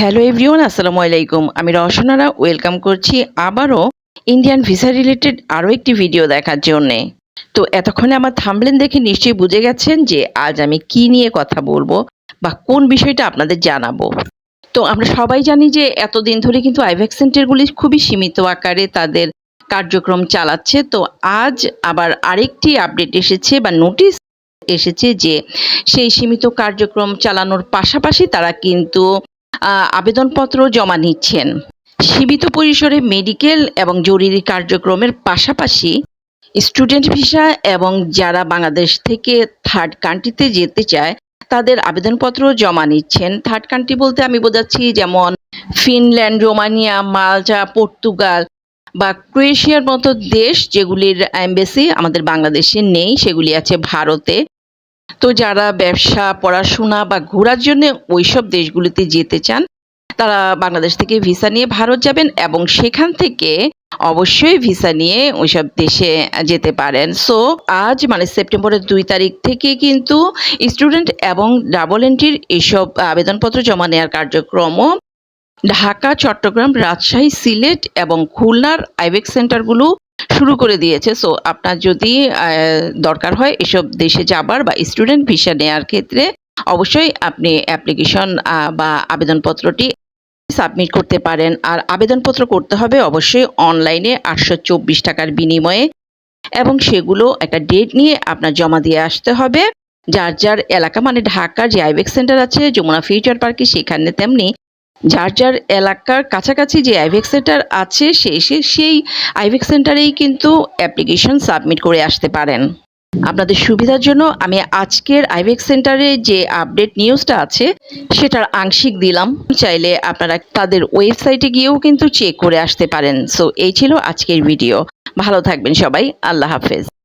Hello everyone আসসালামু আলাইকুম। আমি রওশনারা ওয়েলকাম করছি আবারও ইন্ডিয়ান ভিসা রিলেটেড আরও একটি ভিডিও দেখার জন্যে। তো এতক্ষণে আমার থামলেন দেখে নিশ্চয়ই বুঝে গেছেন যে আজ আমি কি নিয়ে কথা বলব বা কোন বিষয়টা আপনাদের জানাব। তো আমরা সবাই জানি যে এতদিন ধরে কিন্তু আইভ্যাক সেন্টারগুলি খুবই সীমিত আকারে তাদের কার্যক্রম চালাচ্ছে। তো আজ আবার আরেকটি আপডেট এসেছে বা নোটিশ এসেছে যে সেই সীমিত কার্যক্রম চালানোর পাশাপাশি তারা কিন্তু আবেদনপত্র জমা নিচ্ছেন। সীমিত পরিসরে মেডিকেল এবং জরুরি কার্যক্রমের পাশাপাশি স্টুডেন্ট ভিসা এবং যারা বাংলাদেশ থেকে থার্ড কান্ট্রিতে যেতে চায়, তাদের আবেদনপত্র জমা নিচ্ছেন। থার্ড কান্ট্রি বলতে আমি বোঝাচ্ছি যেমন ফিনল্যান্ড, রোমানিয়া, মালটা, পর্তুগাল বা ক্রোয়েশিয়ার মতো দেশ যেগুলির এমবেসি আমাদের বাংলাদেশে নেই, সেগুলি আছে ভারতে। তো যারা ব্যবসা, পড়াশোনা বা ঘোরার জন্য ওইসব দেশগুলিতে যেতে চান, তারা বাংলাদেশ থেকে ভিসা নিয়ে ভারত যাবেন এবং সেখান থেকে অবশ্যই ভিসা নিয়ে ওইসব দেশে যেতে পারেন। সো আজ মানে সেপ্টেম্বরের দুই তারিখ থেকে কিন্তু স্টুডেন্ট এবং ডাবল এন্ট্রির এইসব আবেদনপত্র জমা নেওয়ার কার্যক্রমও ঢাকা, চট্টগ্রাম, রাজশাহী, সিলেট এবং খুলনার আইবেক সেন্টারগুলো শুরু করে দিয়েছে। সো আপনার যদি দরকার হয় এসব দেশে যাবার বা স্টুডেন্ট ভিসা নেওয়ার ক্ষেত্রে অবশ্যই আপনি অ্যাপ্লিকেশন বা আবেদনপত্রটি সাবমিট করতে পারেন। আর আবেদনপত্র করতে হবে অবশ্যই অনলাইনে আটশো চব্বিশ টাকার বিনিময়ে। এবং সেগুলো একটা ডেট নিয়ে আপনার জমা দিয়ে আসতে হবে। যার যার এলাকা মানে ঢাকার যে আইবেক সেন্টার আছে, যমুনা ফিউচার পার্কে, সেখানে তেমনি যার যার এলাকার কাছাকাছি যে আইভেক সেন্টার আছে সেই সেই আইভেক সেন্টারেই কিন্তু অ্যাপ্লিকেশন সাবমিট করে আসতে পারেন। আপনাদের সুবিধার জন্য আমি আজকের আইভেক সেন্টারে যে আপডেট নিউজটা আছে, সেটার আংশিক দিলাম। চাইলে আপনারা তাদের ওয়েবসাইটে গিয়েও কিন্তু চেক করে আসতে পারেন। সো এই ছিল আজকের ভিডিও ভালো থাকবেন সবাই। আল্লাহ হাফেজ।